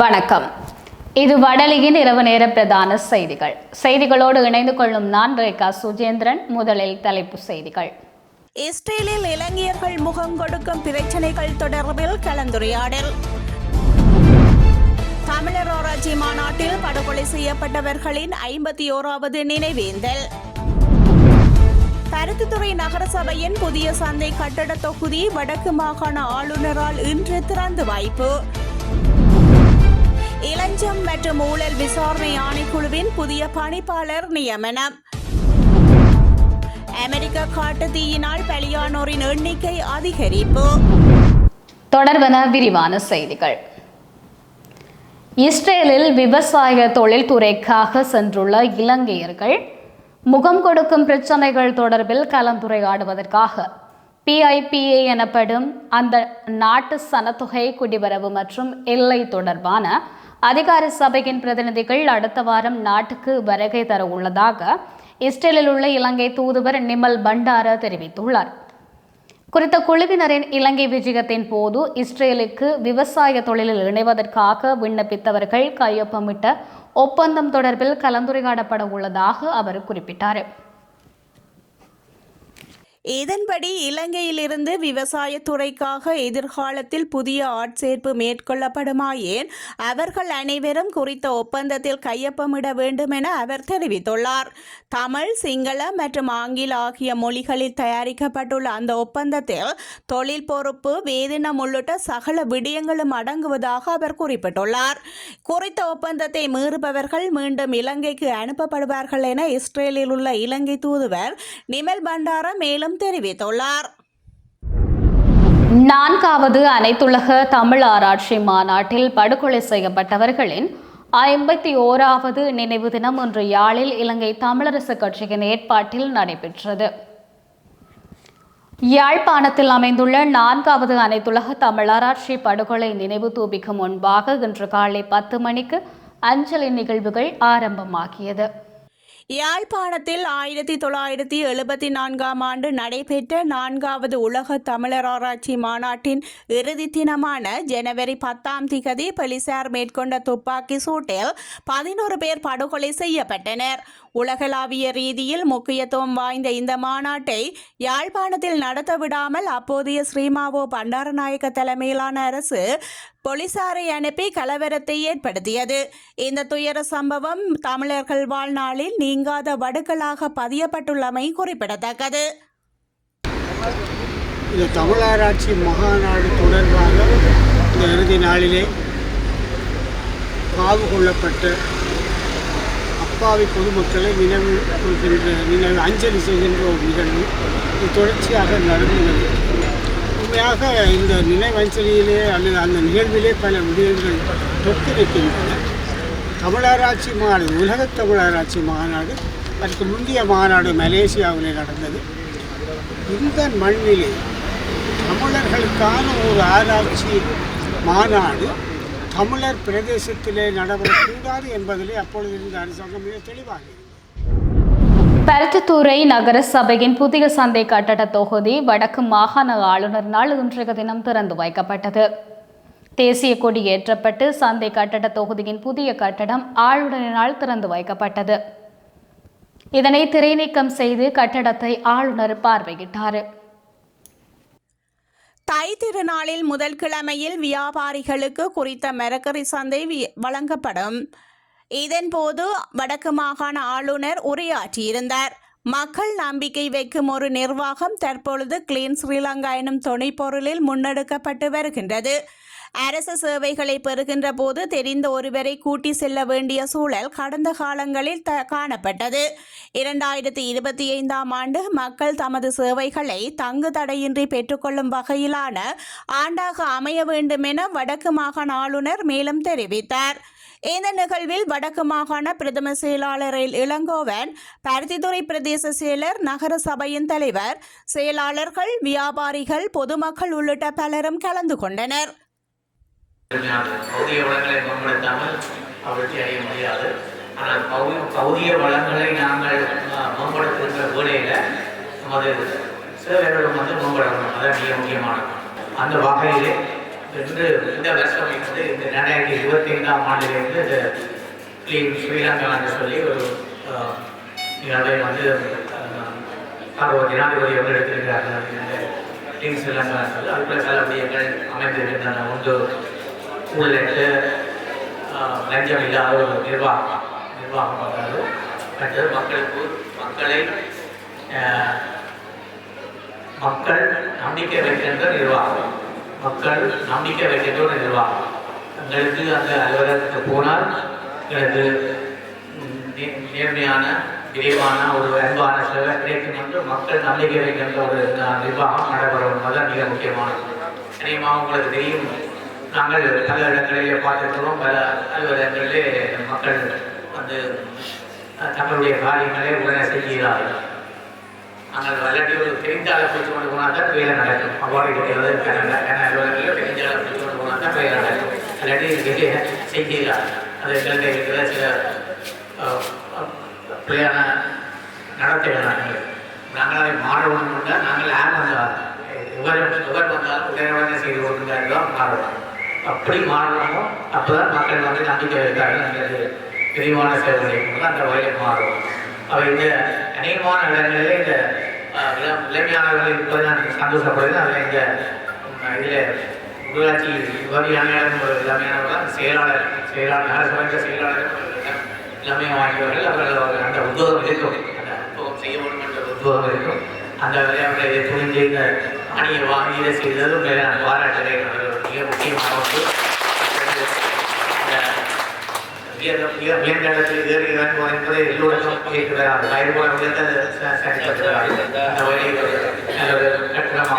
வணக்கம். இது வடலியின் இரவு நேர பிரதான செய்திகள். செய்திகளோடு இணைந்து கொள்ளும் நான் ரேகா சுஜேந்திரன் முதலில் தலைப்பு செய்திகள். இஸ்ரேலில் இலங்கையர்கள் முகம் கொடுக்கும் பிரச்சனைகள் தொடர்பில் கலந்துரையாடல். தமிழர் ஆராய்ச்சி மாநாட்டில் படுகொலை செய்யப்பட்டவர்களின் ஐம்பத்தி ஓராவது நினைவேந்தல். பருத்தித்துறை நகரசபையின் புதிய சந்தை கட்டட தொகுதி வடக்கு மாகாண ஆளுநரால் இன்று திறந்து வாய்ப்பு. இளஞ்சம் மற்றும் ஊழல் விசாரணை ஆணைக்குழுவின் புதிய பணிப்பாளர் நியமனம். அமெரிக்க காட்டுத்தீயினால் பலியானோரின் எண்ணிக்கை அதிகரிப்பு. தொடர்வன விரிவான செய்திகள். இஸ்ரேலில் விவசாய தொழில்துறைக்காக சென்றுள்ள இலங்கையர்கள் முகம் கொடுக்கும் பிரச்சனைகள் தொடர்பில் கலந்துரையாடுவதற்காக பிஐபிஏ எனப்படும் அந்த நாட்டு சனத்தொகை குடிவரவு மற்றும் எல்லை தொடர்பான அதிகார சபையின் பிரதிநிதிகள் அடுத்த வாரம் நாட்டுக்கு வருகை தர உள்ளதாக இஸ்ரேலில் உள்ள இலங்கை தூதுவர் நிமல் பண்டார தெரிவித்துள்ளார். குறித்த குழுவினரின் இலங்கை விஜயத்தின் போது இஸ்ரேலுக்கு விவசாய தொழிலில் இணைவதற்காக விண்ணப்பித்தவர்கள் கையொப்பமிட்ட ஒப்பந்தம் தொடர்பில் கலந்துரையாடப்பட உள்ளதாக அவர் குறிப்பிட்டார். இதன்படி இலங்கையிலிருந்து விவசாயத்துறைக்காக எதிர்காலத்தில் புதிய ஆட்சேர்ப்பு மேற்கொள்ளப்படுமாயின் அவர்கள் அனைவரும் குறித்த ஒப்பந்தத்தில் கையொப்பமிட வேண்டும் என அவர் தெரிவித்துள்ளார். தமிழ் சிங்கள மற்றும் ஆங்கில ஆகிய மொழிகளில் தயாரிக்கப்பட்டுள்ள அந்த ஒப்பந்தத்தில் தொழில் பொறுப்பு வேதினம் உள்ளிட்ட சகல விடயங்களும் அடங்குவதாக அவர் குறிப்பிட்டுள்ளார். குறித்த ஒப்பந்தத்தை மீறுபவர்கள் மீண்டும் இலங்கைக்கு அனுப்பப்படுவார்கள் என இஸ்ரேலில் உள்ள இலங்கை தூதுவர் நிமல் பண்டார மேலும் தெரிவித்துள்ளார். நான்காவது அனைத்துலக தமிழ் ஆராய்ச்சி மாநாட்டில் படுகொலை செய்யப்பட்டவர்களின் ஐம்பத்தி ஓராவது நினைவு தினம் இன்று யாழில் இலங்கை தமிழரசு கட்சியின் ஏற்பாட்டில் நடைபெற்றது. யாழ்ப்பாணத்தில் அமைந்துள்ள நான்காவது அனைத்துலக தமிழராட்சி படுகொலை நினைவு தூபிக்கு முன்பாக இன்று காலை பத்து மணிக்கு அஞ்சலி நிகழ்வுகள் ஆரம்பமாகியது. யாழ்ப்பாணத்தில் ஆயிரத்தி தொள்ளாயிரத்தி எழுபத்தி நான்காம் ஆண்டு நடைபெற்ற நான்காவது உலக தமிழர் ஆராய்ச்சி மாநாட்டின் இறுதி தினமான ஜனவரி பத்தாம் திகதி போலீசார் மேற்கொண்ட துப்பாக்கி சூட்டில் பதினோரு பேர் படுகொலை செய்யப்பட்டனர். உலகளாவிய ரீதியில் முக்கியத்துவம் வாய்ந்த இந்த மாநாட்டை யாழ்ப்பாணத்தில் நடத்த விடாமல் அப்போதைய ஸ்ரீமாவோ பண்டாரநாயக்க தலைமையிலான அரசு போலீசாரை அனுப்பி கலவரத்தை ஏற்படுத்தியது. இந்த துயர சம்பவம் தமிழர்கள் வாழ்நாளில் நீங்காத வடுக்களாக பதியப்பட்டுள்ளமை குறிப்பிடத்தக்கது. இந்த தமிழராட்சி மகாநாடு தொடர்பாக இந்த இறுதி நாளிலே காவு கொள்ளப்பட்ட அப்பாவி பொதுமக்களை நினைவு கொள்கின்ற நினைவு அஞ்சலி செய்கின்ற ஒரு நிகழ்வு. இது தொடர்ச்சியாக நடந்தது உண்மையாக இந்த நினைவஞ்சலியிலே அல்லது அந்த நிகழ்விலே பல விடயங்கள் தொட்டு நிற்கின்றன தமிழராட்சி மாநாடு உலகத் தமிழராட்சி மாநாடு அதற்கு முந்தைய மாநாடு மலேசியாவிலே நடந்தது. இந்த மண்ணிலே தமிழர்களுக்கான ஒரு ஆராய்ச்சி மாநாடு தமிழர் பிரதேசத்திலே நடைபெறக்கூடாது என்பதிலே அப்பொழுது இருந்த அரசாங்கம் மிக தெளிவாக பருத்தித்துறை நகர சபையின் புதிய சந்தை கட்டட தொகுதி வடக்கு மாகாண ஆளுநரினால் இன்றைய தினம் திறந்து வைக்கப்பட்டது. தேசிய கொடி ஏற்றப்பட்டு சந்தை கட்டட தொகுதியின் புதிய கட்டடம் ஆளுநரினால் திறந்து வைக்கப்பட்டது. இதனை திரைநீக்கம் செய்து கட்டடத்தை ஆளுநர் பார்வையிட்டார். தை திருநாளில் முதல் கிழமையில் வியாபாரிகளுக்கு குறித்த மரக்கறி சந்தை வி- வழங்கப்படும். இதன்போது வடக்கு மாகாண ஆளுநர் உரையாற்றியிருந்தார். மக்கள் நம்பிக்கை வைக்கும் ஒரு நிர்வாகம் தற்பொழுது கிளீன் ஸ்ரீலங்கா எனும் துணைப்பொருளில் முன்னெடுக்கப்பட்டு வருகின்றது. அரசு சேவைகளை பெறுகின்ற போது தெரிந்த ஒருவரை கூட்டி செல்ல வேண்டிய சூழல் கடந்த காலங்களில் த காணப்பட்டது. இரண்டாயிரத்தி இருபத்தி ஐந்தாம் ஆண்டு மக்கள் தமது சேவைகளை தங்கு தடையின்றி பெற்றுக்கொள்ளும் வகையிலான ஆண்டாக அமைய வேண்டும் என வடக்கு மாகாண ஆளுநர் மேலும் தெரிவித்தார். இந்த நிகழ்வில் வடக்கு மாகாண பிரதம செயலாளர் இளங்கோவன் பருத்தித்துறை பிரதேச செயலர் நகர சபையின் தலைவர் செயலாளர்கள் வியாபாரிகள் பொதுமக்கள் உள்ளிட்ட பலரும் கலந்து கொண்டனர். பௌதிக வளங்களை ஆனால் பௌ பௌதிக வளங்களை நாங்கள் அஹ், மேம்படுத்துகின்ற வேளையில் நமது சேவைகளும் வந்து மேம்படணும். அதான் மிக முக்கியமானது. அந்த வகையிலே இன்று இந்த வருஷம் வந்து இந்த ரெண்டாயிரத்தி இருபத்தி ஐந்தாம் ஆண்டிலிருந்து இந்த கிளீன் ஸ்ரீலங்கா என்று சொல்லி ஒரு நிகழ்வை வந்து அஹ், ஜனாதிபதி வந்து எடுத்திருக்கிறார்கள் இந்த கிளீன் ஸ்ரீலங்கா சொல்லி அதுக்குள்ள சில விடயங்கள் அமைந்திருக்கின்றன. ஒன்று ஊழலுக்கு லஞ்சம் இல்லாத ஒரு நிர்வாகம் நிர்வாகம் பண்ணுறது மற்றது மக்களுக்கு மக்களை மக்கள் நம்பிக்கை வைக்கின்ற நிர்வாகம். மக்கள் நம்பிக்கை வைக்கின்ற ஒரு நிர்வாகம் எங்களுக்கு அந்த அலுவலகத்துக்கு போனால் எனக்கு நேர்மையான விரைவான ஒரு அன்பான சேவை கிடைக்கும் என்று மக்கள் நம்பிக்கை வைக்கின்ற ஒரு நிர்வாகம் நடைபெறும். மிக முக்கியமானது. நிச்சயமாக உங்களுக்கு தெரியும்? நாங்கள் பல இடங்களிலே பார்த்துக்கிறோம் பல அலுவலகங்களிலே மக்கள் வந்து தங்களுடைய காரியங்களை உடனே செய்கிறார்கள். நாங்கள் விளையாட்டு தெரிஞ்ச தெரிஞ்சாலை பிடிச்சு கொண்டு போனால் தான் வேலை நடக்கும். அவ்வாறு இருக்கிறது கனடா கன தெரிஞ்ச தெரிஞ்சாலை பிடிச்சு கொண்டு போனால் தான் வேலை நடக்கும். இல்லாட்டி வேலையை செய்கிறார் அது இலங்கை இருக்கிற சில பிள்ளையான நடத்தைகள் நாங்கள் நாங்களாக அதை மாறணும் நாங்கள் யார் வந்தாலும் எவர் எவர் வந்தாலும் உடனே செய்து கொடுக்குறாங்க தான் அப்படி மாறணுமோ அப்போ தான் மக்கள் வந்து நம்பிக்கை வைத்தார்கள். எங்களுக்கு விரிவான சேவை அந்த வகையில் மாறும் அவருடைய அநேகமான இடங்களிலே இந்த அஹ், இளமையானவர்கள் இருப்பதை நான் சந்தோஷப்படுகிறேன். அதில் இந்த இதில் உள்ளாட்சி விவரியான ஒரு இளமையானவர்கள் செயலாளர் செயலாளர் நகரசபை செயலாளர் இளமையை வாங்கியவர்கள் அவர்கள் அவர்கள் அந்த உத்யோகம் இருக்கும். அந்த உத்யோகம் செய்ய வேண்டும் என்ற உத்யோகம் இருக்கும். அந்த வேலையை புரிஞ்சு இந்த அணியை வாங்கியதை செய்ததும் நான் பாராட்டுகிறேன். மிக முக்கியமான உயர்ந்த இடத்தில் ஏறி என்பதை எல்லோருக்கும் கேட்கிறார் அந்த நல்ல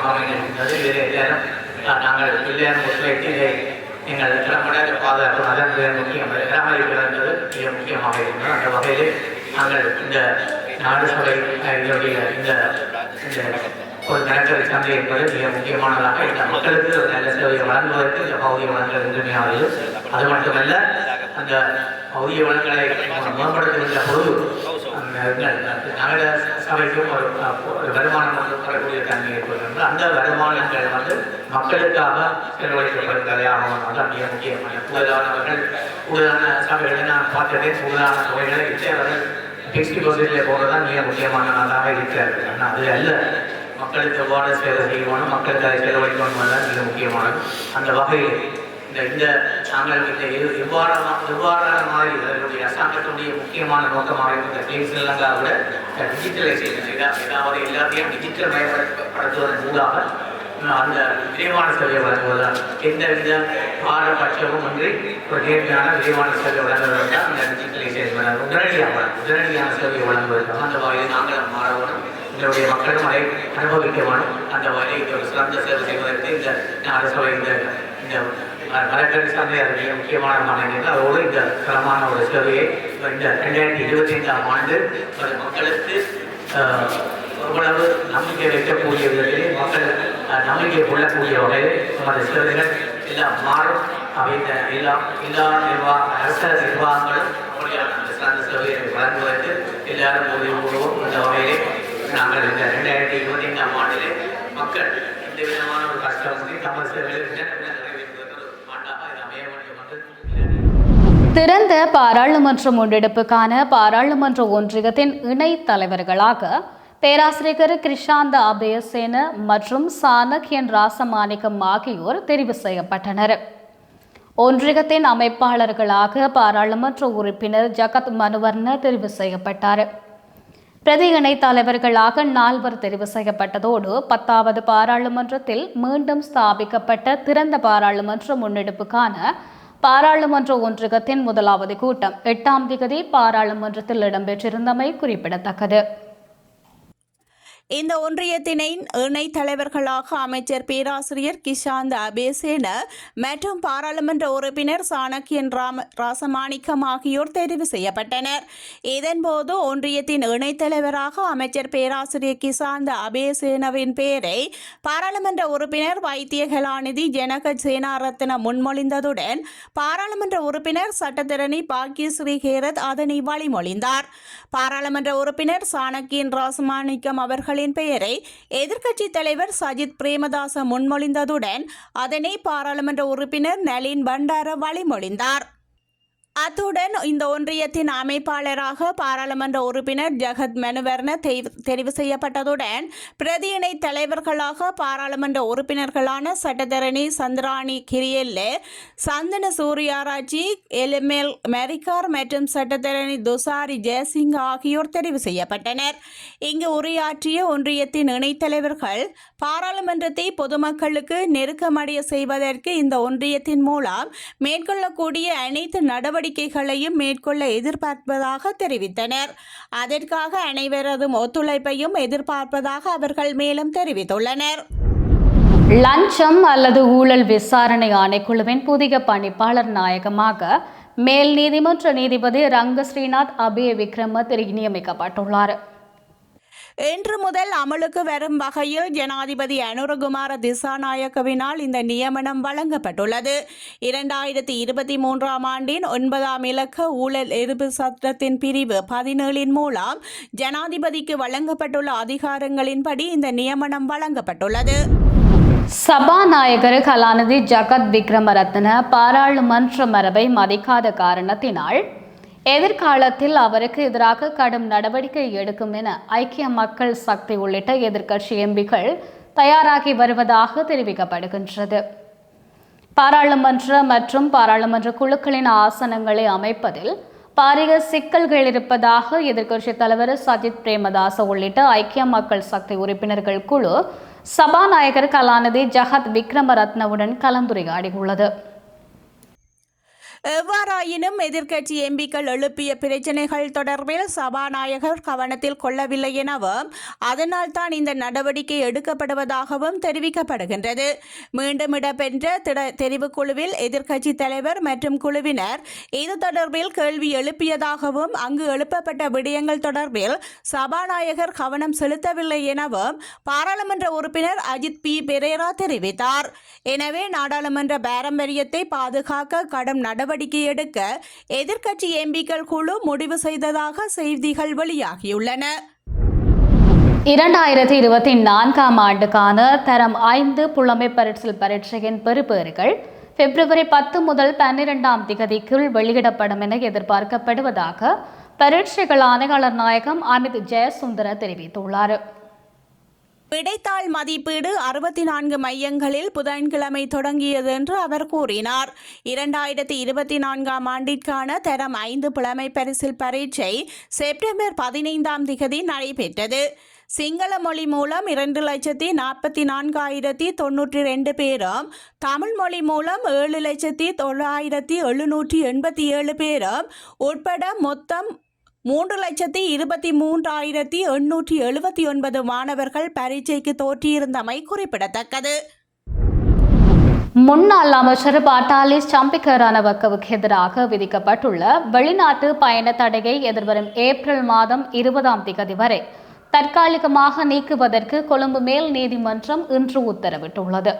அமைந்திருக்கின்றது இதில் எல்லாரும் நாங்கள் எல்லாரும் ஒத்துழைத்து எங்கள் திறம்பட பாதுகாக்கும் அதன் முக்கியம் பராமரிக்கிறது மிக முக்கியமாக இருக்கிறது அந்த வகையில் நாங்கள் இந்த நாடு சபை இதனுடைய இந்த ஒரு நிலக்கரி சந்தை என்பது மிக முக்கியமானதாக இந்த மக்களுக்கு ஒரு நல்ல சேவையை வழங்குவதற்கு இந்த பகுதி அது மட்டுமல்ல அந்த பௌரிய வளங்களை மேம்படுத்துகின்ற பொழுது அந்த நகர சபைக்கும் ஒரு ஒரு வருமானம் வந்து பெறக்கூடிய தன்மை ஏற்படுகிறது. அந்த வருமானங்கள் வந்து மக்களுக்காக செலவழிக்கப்படுகிறதே ஆகும். அதான் மிக முக்கியமான கூடுதலானவர்கள் கூடுதலான சபைகளை நான் பார்த்ததே கூடுதலான தொகைகளை இட்டு அவர்கள் ஃபிக்ஸ்ட் டிபாசிட்ல போடுறதுதான் மிக முக்கியமானதாக இருக்கிறார்கள் ஆனால் அது அல்ல. மக்களுக்கு எவ்வாறு சேவை செய்யணும் மக்களுக்கு அதை செலவழிக்கணும் தான் மிக முக்கியமானது. அந்த வகையில் இந்த இந்த நாங்கள் இந்த எவ்வாறு எவ்வாறான எவ்வாறான மாதிரி அதனுடைய அரசாங்கத்தினுடைய முக்கியமான நோக்கமாக இருந்த கிளீன் ஸ்ரீலங்காவில் டிஜிட்டலைசேஷன் ஏதாவது எல்லாத்தையும் டிஜிட்டல் மயப்படுத்துவதன் மூலமாக அந்த விரைவான சேவை வழங்குவதால் எந்தவித பாரபட்சமும் இன்றி ஒரு நேர்மையான விரைவான சேவை வழங்குவதற்கு தான் அந்த டிஜிட்டலைசேஷன் வழங்கும் உடனடியாக உடனடியான சேவை வழங்குவதற்காக அந்த வகையில் நாங்களும் மாறவனும் எங்களுடைய மக்களும் அதை அனுபவிக்க வேண்டும். அந்த வகையில் ஒரு சிறந்த சேவை செய்வதற்கு இந்த அரசவை இந்த இந்த கலெக்டர் சந்தை முக்கியமான மாநிலங்கள். அதோடு இந்த தரமான ஒரு சேவையை இந்த ரெண்டாயிரத்தி இருபத்தி ஐந்தாம் ஆண்டு ஒரு மக்களுக்கு ஆஹ், ஓரளவு நம்பிக்கை வைக்கக்கூடிய விதத்திலே மக்கள் நம்பிக்கை கொள்ளக்கூடிய வகையில் நமது சேவைகள் எல்லாம் மாறும். அவை இந்த எல்லா எல்லா நிர்வாக அரச நிர்வாகங்களும் அப்படியான சிறந்த சேவையை வழங்குவதற்கு எல்லாரும் உதவி கூறுவோம் இந்த வகையிலே நாங்கள் இந்த ரெண்டாயிரத்தி இருபத்தி ஐந்தாம் ஆண்டிலே மக்கள் இந்த விதமான திறந்த பாராளுமன்ற முன்னெடுப்புக்கான பாராளுமன்ற ஒன்றியத்தின் இணை தலைவர்களாக பேராசிரியர் கிருஷாந்த அபயசேன மற்றும் சாணக்கியன் ராசமாணிக்கம் ஆகியோர் தெரிவு செய்யப்பட்டனர். ஒன்றியத்தின் அமைப்பாளர்களாக பாராளுமன்ற உறுப்பினர் ஜகத் மனுவர்ண தெரிவு செய்யப்பட்டார். பிரதி இணைத் தலைவர்களாக நால்வர் தெரிவு செய்யப்பட்டதோடு பத்தாவது பாராளுமன்றத்தில் மீண்டும் ஸ்தாபிக்கப்பட்ட திறந்த பாராளுமன்ற முன்னெடுப்புக்கான பாராளுமன்ற ஒன்றகத்தின் முதலாவது கூட்டம் எட்டாம் திகதி பாராளுமன்றத்தில் இடம்பெற்றிருந்தமை குறிப்பிடத்தக்கது. இந்த ஒன்றியத்தினை இணைத் தலைவர்களாக அமைச்சர் பேராசிரியர் கிஷாந்த் அபேசேன மற்றும் பாராளுமன்ற உறுப்பினர் சாணக்கியன் ராம ராசமாணிக்கம் ஆகியோர் தெரிவு செய்யப்பட்டனர். இதன்போது ஒன்றியத்தின் இணைத் தலைவராக அமைச்சர் பேராசிரியர் கிஷாந்த் அபேசேனவின் பெயரை பாராளுமன்ற உறுப்பினர் வைத்திய கலாநிதி ஜனக சேனாரத்ன முன்மொழிந்ததுடன் பாராளுமன்ற உறுப்பினர் சட்டத்திரணி பாக்கியஸ்ரீ ஹேரத் அதனை வழிமொழிந்தார். பாராளுமன்ற உறுப்பினர் சாணக்கியன் ராசமாணிக்கம் அவர்கள் விதிமுறைகளின் பெயரை எதிர்க்கட்சித் தலைவர் சஜித் பிரேமதாச முன்மொழிந்ததுடன் அதனை பாராளுமன்ற உறுப்பினர் நளின் பண்டார வழிமொழிந்தார். அத்துடன் இந்த ஒன்றியத்தின் அமைப்பாளராக பாராளுமன்ற உறுப்பினர் ஜெகத் மனுவர்ண தெரிவு செய்யப்பட்டதுடன் பிரதி தலைவர்களாக பாராளுமன்ற உறுப்பினர்களான சட்டத்தரணி சந்திராணி கிரியெல்லு சந்தன சூர்யாராஜி எல்எம்எல் மெரிக்கார் மற்றும் சட்டத்தரணி துசாரி ஜெயசிங் ஆகியோர் தெரிவு செய்யப்பட்டனர். இங்கு உரையாற்றிய ஒன்றியத்தின் இணைத்தலைவர்கள் பாராளுமன்றத்தை பொதுமக்களுக்கு நெருக்கமடைய செய்வதற்கு இந்த ஒன்றியத்தின் மூலம் மேற்கொள்ளக்கூடிய அனைத்து நடவடிக்கைகளையும் மேற்கொள்ள எதிர்பார்ப்பதாக தெரிவித்தனர். அதற்காக அனைவரதும் ஒத்துழைப்பையும் எதிர்பார்ப்பதாக அவர்கள் மேலும் தெரிவித்துள்ளனர். லஞ்சம் அல்லது ஊழல் விசாரணை ஆணைக்குழுவின் புதிய பணிப்பாளர் நாயகமாக மேல் நீதிமன்ற நீதிபதி ரங்க ஸ்ரீநாத் அபய விக்ரம திரு நியமிக்கப்பட்டுள்ளார். இன்று முதல் அமலுக்கு வரும் வகையில் ஜனாதிபதி அனுரகுமார திசாநாயக்கவினால் இந்த நியமனம் வழங்கப்பட்டுள்ளது. இரண்டாயிரத்தி இருபத்தி மூன்றாம் ஆண்டின் ஒன்பதாம் இலக்க ஊழல் எதிர்ப்பு சட்டத்தின் பிரிவு பதினேழின் மூலம் ஜனாதிபதிக்கு வழங்கப்பட்டுள்ள அதிகாரங்களின்படி இந்த நியமனம் வழங்கப்பட்டுள்ளது. சபாநாயகர் கலாநிதி ஜகத் விக்ரமரத்ன பாராளுமன்ற மரபை மதிக்காத காரணத்தினால் எதிர்காலத்தில் அவருக்கு எதிராக கடும் நடவடிக்கை எடுக்கும் என ஐக்கிய மக்கள் சக்தி உள்ளிட்ட எதிர்க்கட்சி எம்பிக்கள் தயாராகி வருவதாக தெரிவிக்கப்படுகின்றது. பாராளுமன்ற மற்றும் பாராளுமன்ற குழுக்களின் ஆசனங்களை அமைப்பதில் பாரிய சிக்கல்கள் இருப்பதாக எதிர்க்கட்சித் தலைவர் சஜித் பிரேமதாச உள்ளிட்ட ஐக்கிய மக்கள் சக்தி உறுப்பினர்கள் குழு சபாநாயகர் கலாநிதி ஜகத் விக்ரமரத்னவுடன் கலந்துரையாடியுள்ளது. எவ்வாறாயினும் எதிர்க்கட்சி எம்பிக்கள் எழுப்பிய பிரச்சினைகள் தொடர்பில் சபாநாயகர் கவனத்தில் கொள்ளவில்லை எனவும் அதனால் தான் இந்த நடவடிக்கை எடுக்கப்படுவதாகவும் தெரிவிக்கப்படுகின்றது. மீண்டும் இடம்பெற்ற திட- தெரிவுக்குழுவில் எதிர்க்கட்சி தலைவர் மற்றும் குழுவினர் இது தொடர்பில் கேள்வி எழுப்பியதாகவும் அங்கு எழுப்பப்பட்ட விடயங்கள் தொடர்பில் சபாநாயகர் கவனம் செலுத்தவில்லை எனவும் பாராளுமன்ற உறுப்பினர் அஜித் பி. பெரேரா தெரிவித்தார். எனவே நாடாளுமன்ற பாரம்பரியத்தை பாதுகாக்க கடும் நடவடிக்கை எடுக்க எதிர்க்கட்சி எம்பிக்கள் குழு முடிவு செய்ததாக செய்திகள் வெளியாகியுள்ளன. இரண்டாயிரத்தி இருபத்தி நான்காம் ஆண்டுக்கான தரம் ஐந்து புலமை பரிசில் பரீட்சையின் பெறுபேறுகள் பிப்ரவரி பத்து முதல் பன்னிரெண்டாம் திகதிக்குள் வெளியிடப்படும் என எதிர்பார்க்கப்படுவதாக பரீட்சைகள் ஆணையாளர் நாயகம் அமித் ஜெயசுந்தர தெரிவித்துள்ளார். விடைத்தாள் மதிப்பீடு அறுபத்தி நான்கு மையங்களில் புதன்கிழமை தொடங்கியது என்று அவர் கூறினார். இரண்டாயிரத்தி இருபத்தி நான்காம் ஆண்டிற்கான தரம் ஐந்து புலமை பரிசில் பரீட்சை செப்டம்பர் பதினைந்தாம் திகதி நடைபெற்றது. சிங்கள மொழி மூலம் இரண்டு லட்சத்தி நாற்பத்தி நான்காயிரத்தி தொன்னூற்றி ரெண்டு பேரும் தமிழ் மொழி மூலம் ஏழு லட்சத்தி தொள்ளாயிரத்தி எழுநூற்றி எண்பத்தி ஏழு பேரும் உட்பட மொத்தம் மூன்று லட்சத்தி இருபத்தி மூன்றாயிரத்தி எண்ணூற்றி எழுபத்தி ஒன்பது மாணவர்கள் பரீட்சைக்கு தோற்றியிருந்தமை குறிப்பிடத்தக்கது. முன்னாள் அமைச்சர் பாட்டாளி சம்பிக்க ரணவக்கவுக்கு எதிராக விதிக்கப்பட்டுள்ள வெளிநாட்டு பயண தடையை எதிர்வரும் ஏப்ரல் மாதம் இருபதாம் திகதி வரை தற்காலிகமாக நீக்குவதற்கு கொழும்பு மேல் நீதிமன்றம் இன்று உத்தரவிட்டுள்ளது.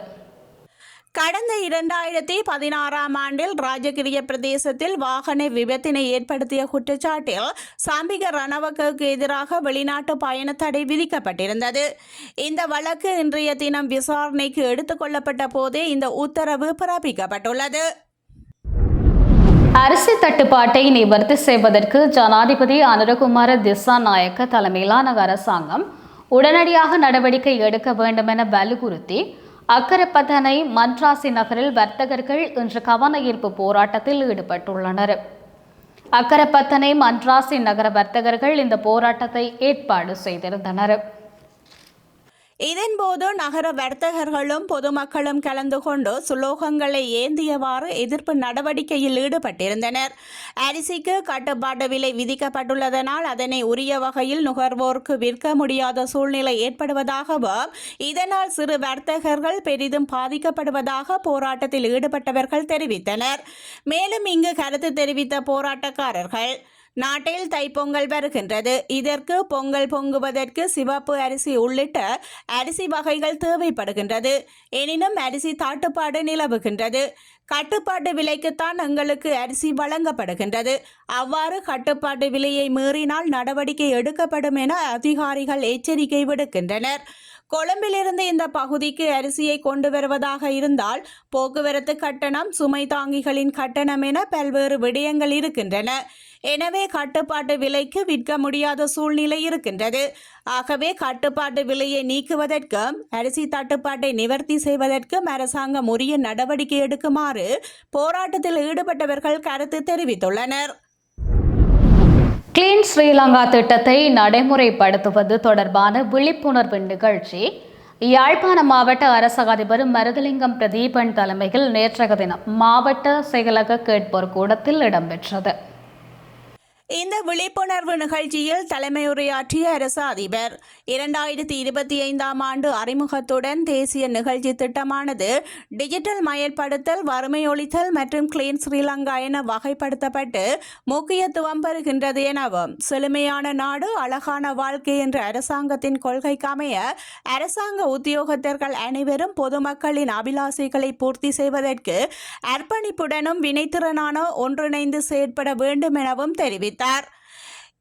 கடந்த இரண்டாயிரத்தி பதினாறாம் ஆண்டில் ராஜகிரிய பிரதேசத்தில் வாகன விபத்தினை ஏற்படுத்திய குற்றச்சாட்டில் சாம்பிக ரணவக்கு எதிராக வெளிநாட்டு பயண தடை விதிக்கப்பட்டிருந்தது. இந்த வழக்கு இன்றைய தினம் விசாரணைக்கு எடுத்துக்கொள்ளப்பட்ட போதே இந்த உத்தரவு பிறப்பிக்கப்பட்டுள்ளது. அரிசி தட்டுப்பாட்டை நிவர்த்தி செய்வதற்கு ஜனாதிபதி அனுரகுமார திசாநாயக்க தலைமையிலான அரசாங்கம் உடனடியாக நடவடிக்கை எடுக்க வேண்டும் என வலியுறுத்தி அக்கரப்பதனை மன்றாசி நகரில் வர்த்தகர்கள் இன்று கவன ஈர்ப்பு போராட்டத்தில் ஈடுபட்டுள்ளனர். அக்கரப்பத்தனை மன்றாசி நகர வர்த்தகர்கள் இந்த போராட்டத்தை ஏற்பாடு செய்திருந்தனர். இதன்போது நகர வர்த்தகர்களும் பொதுமக்களும் கலந்து கொண்டு சுலோகங்களை ஏந்தியவாறு எதிர்ப்பு நடவடிக்கையில் ஈடுபட்டிருந்தனர். அரிசிக்கு கட்டுப்பாட்டு விலை விதிக்கப்பட்டுள்ளதனால் அதனை உரிய வகையில் நுகர்வோருக்கு விற்க முடியாத சூழ்நிலை ஏற்படுவதாகவும் இதனால் சிறு வர்த்தகர்கள் பெரிதும் பாதிக்கப்படுவதாக போராட்டத்தில் ஈடுபட்டவர்கள் தெரிவித்தனர். மேலும் இங்கு கருத்து தெரிவித்த போராட்டக்காரர்கள் நாட்டில் தைப்பொங்கல் வருகின்றது. இதற்கு பொங்கல் பொங்குவதற்கு சிவப்பு அரிசி உள்ளிட்ட அரிசி வகைகள் தேவைப்படுகின்றது. எனினும் அரிசி தட்டுப்பாடு நிலவுகின்றது. கட்டுப்பாட்டு விலைக்குத்தான் எங்களுக்கு அரிசி வழங்கப்படுகின்றது. அவ்வாறு கட்டுப்பாட்டு விலையை மீறினால் நடவடிக்கை எடுக்கப்படும் என அதிகாரிகள் எச்சரிக்கை விடுக்கின்றனர். கொழும்பிலிருந்து இந்த பகுதிக்கு அரிசியை கொண்டு வருவதாக இருந்தால் போக்குவரத்து கட்டணம் சுமை தாங்கிகளின் கட்டணம் என பல்வேறு விடயங்கள் இருக்கின்றன. எனவே கட்டுப்பாட்டு விலைக்கு விற்க முடியாத சூழ்நிலை இருக்கின்றது. ஆகவே கட்டுப்பாட்டு விலையை நீக்குவதற்கும் அரிசி தட்டுப்பாட்டை நிவர்த்தி செய்வதற்கும் அரசாங்கம் உரிய நடவடிக்கை எடுக்குமாறு போராட்டத்தில் ஈடுபட்டவர்கள் கருத்து தெரிவித்துள்ளனர். கிளீன் ஸ்ரீலங்கா திட்டத்தை நடைமுறைப்படுத்துவது தொடர்பான விழிப்புணர்வு நிகழ்ச்சி. யாழ்ப்பாண மாவட்ட அரச அதிபர் மருதலிங்கம் பிரதீபன் தலைமையில் நேற்றைய தினம் மாவட்ட செயலக கேட்போர் கூடத்தில் இடம்பெற்றது. இந்த விழிப்புணர்வு நிகழ்ச்சியில் தலைமையுரையாற்றிய அரசு அதிபர். இரண்டாயிரத்தி இருபத்தி ஐந்தாம் ஆண்டு அறிமுகத்துடன் தேசிய நிகழ்ச்சி திட்டமானது டிஜிட்டல் மயப்படுத்தல் வறுமை ஒழித்தல் மற்றும் கிளீன் ஸ்ரீலங்கா என வகைப்படுத்தப்பட்டு முக்கியத்துவம் பெறுகின்றது எனவும் செழுமையான நாடு அழகான வாழ்க்கை என்ற அரசாங்கத்தின் கொள்கைக்கு அமைய அரசாங்க உத்தியோகத்தர்கள் அனைவரும் பொதுமக்களின் அபிலாசைகளை பூர்த்தி செய்வதற்கு அர்ப்பணிப்புடனும் வினைத்திறனான ஒன்றிணைந்து செயற்பட வேண்டும் எனவும் தெரிவித்தார்.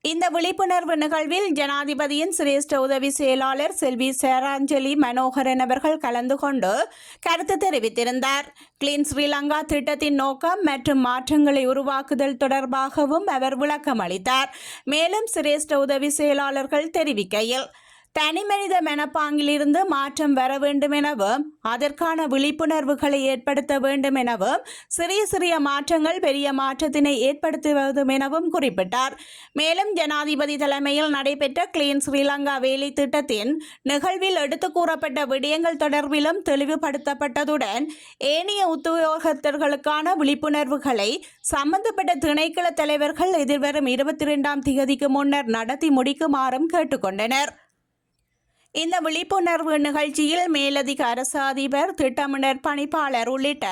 இந்த விழிப்புணர்வு நிகழ்வில் ஜனாதிபதியின் சிரேஷ்ட உதவி செயலாளர் செல்வி சேராஞ்சலி மனோகரன் அவர்கள் கலந்து கொண்டு கருத்து தெரிவித்திருந்தார். கிளீன் ஸ்ரீலங்கா திட்டத்தின் நோக்கம் மற்றும் மாற்றங்களை உருவாக்குதல் தொடர்பாகவும் அவர் விளக்கம் அளித்தார் மேலும் சிரேஷ்ட உதவி செயலாளர்கள் தெரிவிக்கையில் தனிமனித மெனப்பாங்கிலிருந்து மாற்றம் வர வேண்டும் எனவும் அதற்கான விழிப்புணர்வுகளை ஏற்படுத்த வேண்டும் எனவும் சிறிய சிறிய மாற்றங்கள் பெரிய மாற்றத்தினை ஏற்படுத்துவதும் எனவும் குறிப்பிட்டார். மேலும் ஜனாதிபதி தலைமையில் நடைபெற்ற கிளீன் ஸ்ரீலங்கா வேலை திட்டத்தின் நிகழ்வில் எடுத்து கூறப்பட்ட விடயங்கள் தொடர்பிலும் தெளிவுபடுத்தப்பட்டதுடன் ஏனைய உத்தியோகத்தர்களுக்கான விழிப்புணர்வுகளை சம்பந்தப்பட்ட திணைக்கள தலைவர்கள் எதிர்வரும் இருபத்தி இரண்டாம் திகதிக்கு முன்னர் நடத்தி முடிக்குமாறும் கேட்டுக்கொண்டனர் இந்த விழிப்புணர்வு நிகழ்ச்சியில் மேலதிக அரசு அதிபர் திட்டமிடர் பணிப்பாளர் உள்ளிட்ட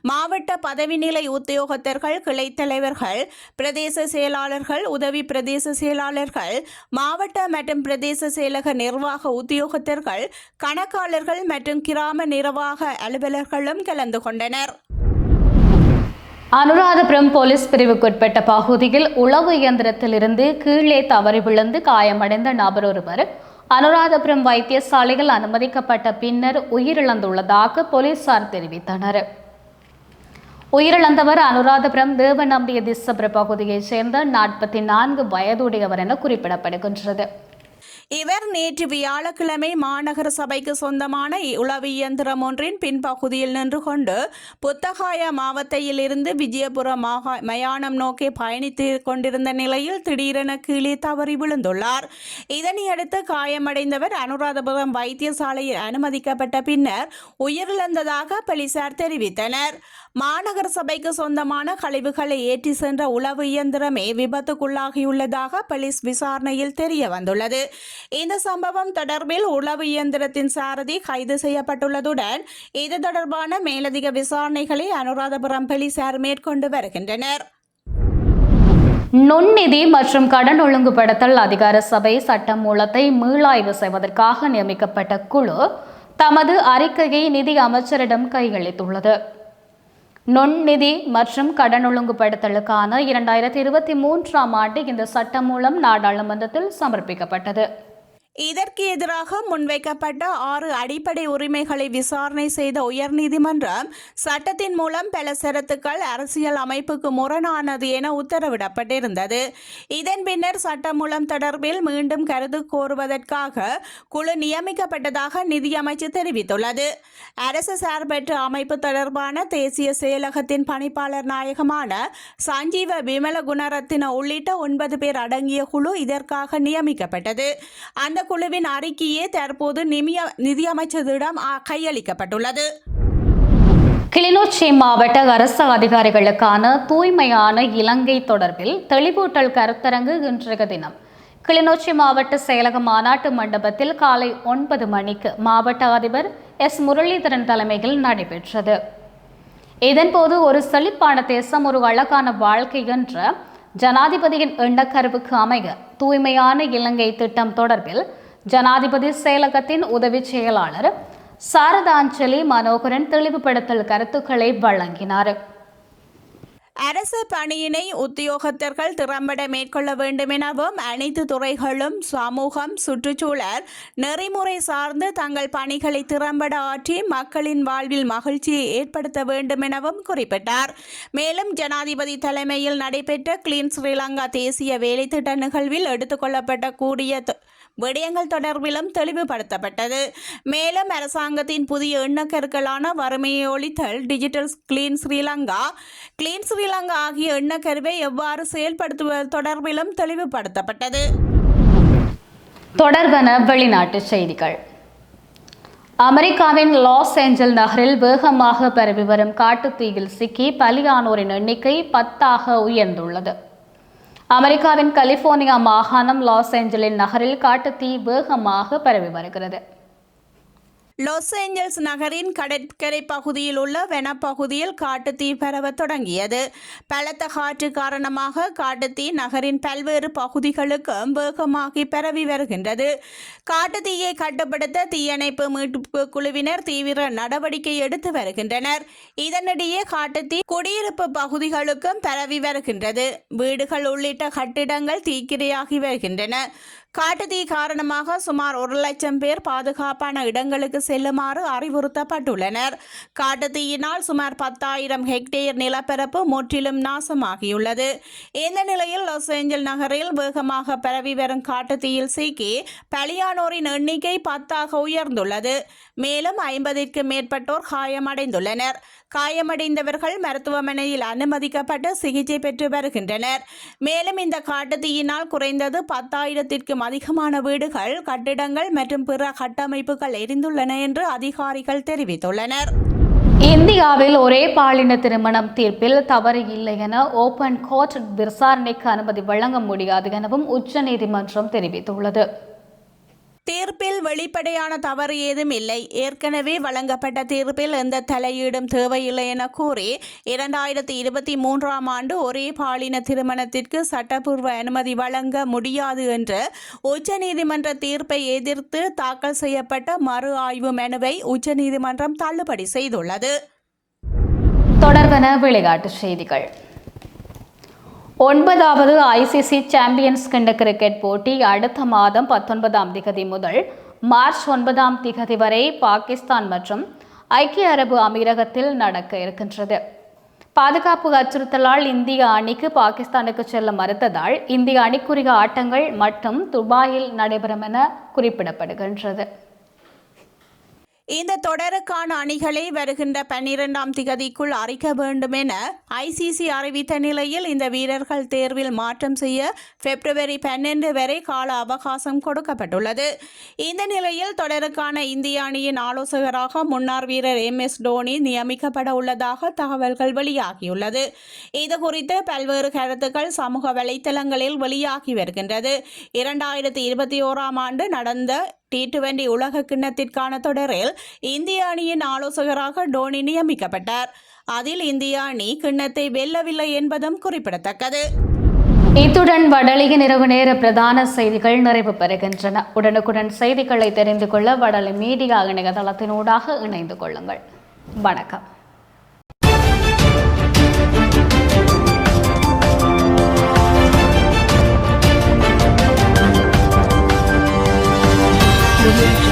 மாவட்ட பதவிநிலை உத்தியோகத்தர்கள் கிளை தலைவர்கள் பிரதேச செயலாளர்கள் உதவி பிரதேச செயலாளர்கள் மாவட்ட மற்றும் பிரதேச செயலக நிர்வாக உத்தியோகத்தர்கள் கணக்காளர்கள் மற்றும் கிராம நிர்வாக அலுவலர்களும் கலந்து கொண்டனர். அனுராதபுரம் போலீஸ் பிரிவுக்குட்பட்ட பகுதியில் உளவு இயந்திரத்திலிருந்து கீழே தவறி விழுந்து காயமடைந்த நபர் ஒருவர் அனுராதபுரம் வைத்தியசாலையில் அனுமதிக்கப்பட்ட பின்னர் உயிரிழந்துள்ளதாக போலீசார் தெரிவித்தனர். உயிரிழந்தவர் அனுராதபுரம் தேவநம்பிய திசபுர பகுதியைச் சேர்ந்த நாற்பத்தி நான்கு வயதுடையவர் என குறிப்பிடப்படுகின்றது. இவர் நேற்று வியாழக்கிழமை மாநகர சபைக்கு சொந்தமான உளவு இயந்திரம் ஒன்றின் பின்பகுதியில் நின்று கொண்டு புத்தகாய மாவட்டத்தில் இருந்து விஜயபுரம் மாகா மயானம் நோக்கி பயணித்து கொண்டிருந்த நிலையில் திடீரென கீழே தவறி விழுந்துள்ளார். இதனையடுத்து காயமடைந்தவர் அனுராதபுரம் வைத்தியசாலையில் அனுமதிக்கப்பட்ட பின்னர் உயிரிழந்ததாக போலீசார் தெரிவித்தனர். மாநகர சபைக்கு சொந்தமான கழிவுகளை ஏற்றி சென்ற உளவு இயந்திரமே விபத்துக்குள்ளாகியுள்ளதாக போலீஸ் விசாரணையில் தெரிய வந்துள்ளது இந்த சம்பவம் தொடர்பில் உளவு இயந்திரத்தின் சாரதி கைது செய்யப்பட்டுள்ளதுடன் இது தொடர்பான மேலதிக விசாரணைகளை அனுராதபுரம் போலீசார் மேற்கொண்டு வருகின்றனர். நுண்நிதி மற்றும் கடன் ஒழுங்குபடுத்தல் அதிகார சபை சட்ட மூலத்தை மீளாய்வு செய்வதற்காக நியமிக்கப்பட்ட குழு தமது அறிக்கையை நிதி அமைச்சரிடம் கையளித்துள்ளது. நுண்நிதி மற்றும் கடன் ஒழுங்குபடுத்தலுக்கான இரண்டாயிரத்தி இருபத்தி மூன்றாம் ஆண்டு இந்த சட்டம் மூலம் நாடாளுமன்றத்தில் சமர்ப்பிக்கப்பட்டது. இதற்கு எதிராக முன்வைக்கப்பட்ட ஆறு அடிப்படை உரிமைகளை விசாரணை செய்த உயர்நீதிமன்றம் சட்டத்தின் மூலம் பல சரத்துக்கள் அரசியல் அமைப்புக்கு முரணானது என உத்தரவிடப்பட்டிருந்தது. இதன் பின்னர் சட்டமூலம் தொடர்பில் மீண்டும் கருது கோருவதற்காக குழு நியமிக்கப்பட்டதாக நிதியமைச்சு தெரிவித்துள்ளது. அரசு சார்பற்ற அமைப்பு தொடர்பான தேசிய செயலகத்தின் பணிப்பாளர் நாயகமான சஞ்சீவ விமல குணரத்தின உள்ளிட்ட ஒன்பது பேர் அடங்கிய குழு இதற்காக நியமிக்கப்பட்டது. அந்த குழுவின் அறிக்கையே தற்போது நிதியமைச்சரிடம் கையளிக்கப்பட்டுள்ளது. கிளிநொச்சி மாவட்ட அரசு அதிகாரிகளுக்கான தூய்மையான இலங்கை தொடர்பில் தெளிவூட்டல் கருத்தரங்கு இன்றைய தினம். கிளிநொச்சி மாவட்ட செயலக மாநாட்டு மண்டபத்தில் காலை ஒன்பது மணிக்கு மாவட்ட அதிபர் எஸ். முரளிதரன் தலைமையில் நடைபெற்றது. இதன்போது ஒரு செழிப்பான தேசம் ஒரு அழகான வாழ்க்கை என்ற ஜனாதிபதியின் எண்ணக்கருவுக்கு அமைய தூய்மையான இலங்கை திட்டம் தொடர்பில் ஜனாதிபதி செயலகத்தின் உதவி செயலாளர் சாரதாஞ்சலி மனோகரன் தெளிவுபடுத்தல் கருத்துக்களை வழங்கினார். அரசு பணியினை உத்தியோகத்தர்கள் திறம்பட மேற்கொள்ள வேண்டும் எனவும் அனைத்து துறைகளும் சமூகம் சுற்றுச்சூழல் நெறிமுறை சார்ந்து தங்கள் பணிகளை திறம்பட ஆற்றி மக்களின் வாழ்வில் மகிழ்ச்சியை ஏற்படுத்த வேண்டும் எனவும் குறிப்பிட்டார். மேலும் ஜனாதிபதி தலைமையில் நடைபெற்ற கிளீன் ஸ்ரீலங்கா தேசிய வேலைத்திட்ட நிகழ்வில் எடுத்துக்கொள்ளப்பட்ட கூடிய விடயங்கள் தொடர்பிலும் தெளிவுபடுத்தப்பட்டது. மேலும் அரசாங்கத்தின் புதிய எண்ணக்கருக்களான வறுமையை ஒழித்தல் digital clean Sri Lanka clean Sri Lanka ஆகிய எண்ணக்கருவை எவ்வாறு செயல்படுத்துவது தொடர்பிலும் தெளிவுபடுத்தப்பட்டது. தொடர்பன வெளிநாட்டு செய்திகள். அமெரிக்காவின் லாஸ் ஏஞ்சல் நகரில் வேகமாக பரவி வரும் காட்டுத்தீயில் சிக்கி பலியானோரின் எண்ணிக்கை பத்தாக உயர்ந்துள்ளது. அமெரிக்காவின் கலிபோர்னியா மாகாணம் லாஸ் ஏஞ்சலின் நகரில் காட்டுத்தீ வேகமாக பரவி வருகிறது. லாஸ் ஏஞ்சல்ஸ் நகரின் கடற்கரை பகுதியில் உள்ள வனப்பகுதியில் காட்டுத்தீ பரவ தொடங்கியது. பலத்த காற்று காரணமாக காட்டுத்தீ நகரின் பல்வேறு பகுதிகளுக்கும் வேகமாகி பரவி வருகின்றது. காட்டுத்தீயை கட்டுப்படுத்த தீயணைப்பு மீட்பு குழுவினர் தீவிர நடவடிக்கை எடுத்து வருகின்றனர். இதனிடையே காட்டுத்தீ குடியிருப்பு பகுதிகளுக்கும் பரவி வருகின்றது. வீடுகள் உள்ளிட்ட கட்டிடங்கள் தீக்கிரையாகி வருகின்றன. காட்டுத்தீ காரணமாக சுமார் ஒரு லட்சம் பேர் பாதுகாப்பான இடங்களுக்கு செல்லுமாறு அறிவுறுத்தப்பட்டுள்ளனர். காட்டுத்தீயினால் சுமார் பத்தாயிரம் ஹெக்டேர் நிலப்பரப்பு முற்றிலும் நாசமாகியுள்ளது. இந்த நிலையில் லாஸ் ஏஞ்சல் நகரில் வேகமாக பரவி வரும் காட்டுத்தீயில் சிக்கி பலியானோரின் எண்ணிக்கை பத்தாக உயர்ந்துள்ளது. மேலும் ஐம்பதிற்கு மேற்பட்டோர் காயமடைந்துள்ளனர். காயமடைந்தவர்கள் மருத்துவமனையில் அனுமதிக்கப்பட்டு சிகிச்சை பெற்று வருகின்றனர். மேலும் இந்த காட்டுத்தீயினால் குறைந்தது பத்தாயிரத்திற்கும் அதிகமான வீடுகள் கட்டிடங்கள் மற்றும் பிற கட்டமைப்புகள் எரிந்துள்ளன என்று அதிகாரிகள் தெரிவித்துள்ளனர். இந்தியாவில் ஒரே பாலின திருமணம் தீர்ப்பில் தவறு இல்லை என ஓபன் கோர்ட் விசாரணைக்கு அனுமதி வழங்க முடியாது எனவும் உச்சநீதிமன்றம் தெரிவித்துள்ளது. தீர்ப்பில் வெளிப்படையான தவறு ஏதும் இல்லை. ஏற்கனவே வழங்கப்பட்ட தீர்ப்பில் எந்த தலையீடும் தேவையில்லை என கூறி இரண்டாயிரத்தி இருபத்தி மூன்றாம் ஆண்டு ஒரே பாலின திருமணத்திற்கு சட்டப்பூர்வ அனுமதி வழங்க முடியாது என்று உச்சநீதிமன்ற தீர்ப்பை எதிர்த்து தாக்கல் செய்யப்பட்ட மறு ஆய்வு மனுவை உச்சநீதிமன்றம் தள்ளுபடி செய்துள்ளது. தொடர்பன விளையாட்டு செய்திகள். ஒன்பதாவது ஐசிசி சாம்பியன்ஸ் கிண்ட கிரிக்கெட் போட்டி அடுத்த மாதம் பத்தொன்பதாம் திகதி முதல் மார்ச் ஒன்பதாம் திகதி வரை பாகிஸ்தான் மற்றும் ஐக்கிய அரபு அமீரகத்தில் நடக்க இருக்கின்றது. பாதுகாப்பு அச்சுறுத்தலால் இந்திய அணிக்கு பாகிஸ்தானுக்கு செல்ல மறுத்ததால் இந்திய அணிக்குரிய ஆட்டங்கள் மட்டும் துபாயில் நடைபெறும் என குறிப்பிடப்படுகின்றது. இந்த தொடருக்கான அணிகளை வருகின்ற பன்னிரெண்டாம் திகதிக்குள் அறிக்க வேண்டும் என ஐசிசி அறிவித்த நிலையில் இந்த வீரர்கள் தேர்வில் மாற்றம் செய்ய பிப்ரவரி பன்னெண்டு வரை கால அவகாசம் கொடுக்கப்பட்டுள்ளது. இந்த நிலையில் தொடருக்கான இந்திய அணியின் ஆலோசகராக முன்னாள் வீரர் எம் எஸ் டோனி நியமிக்கப்பட உள்ளதாக தகவல்கள் வெளியாகியுள்ளது. இது குறித்து பல்வேறு கருத்துக்கள் சமூக வலைத்தளங்களில் வெளியாகி வருகின்றது. இரண்டாயிரத்தி இருபத்தி ஓராம் ஆண்டு நடந்த டி டுவெண்டி உலக கிண்ணத்திற்கான தொடரில் இந்திய அணியின் ஆலோசகராக டோனி நியமிக்கப்பட்டார். அதில் இந்திய அணி கிண்ணத்தை வெல்லவில்லை என்பதும் குறிப்பிடத்தக்கது. இத்துடன் வடலியின் இரவு நேர பிரதான செய்திகள் நிறைவு பெறுகின்றன. உடனுக்குடன் செய்திகளை தெரிந்து கொள்ள வடலி மீடியா இணையதளத்தினூடாக இணைந்து கொள்ளுங்கள். வணக்கம். You.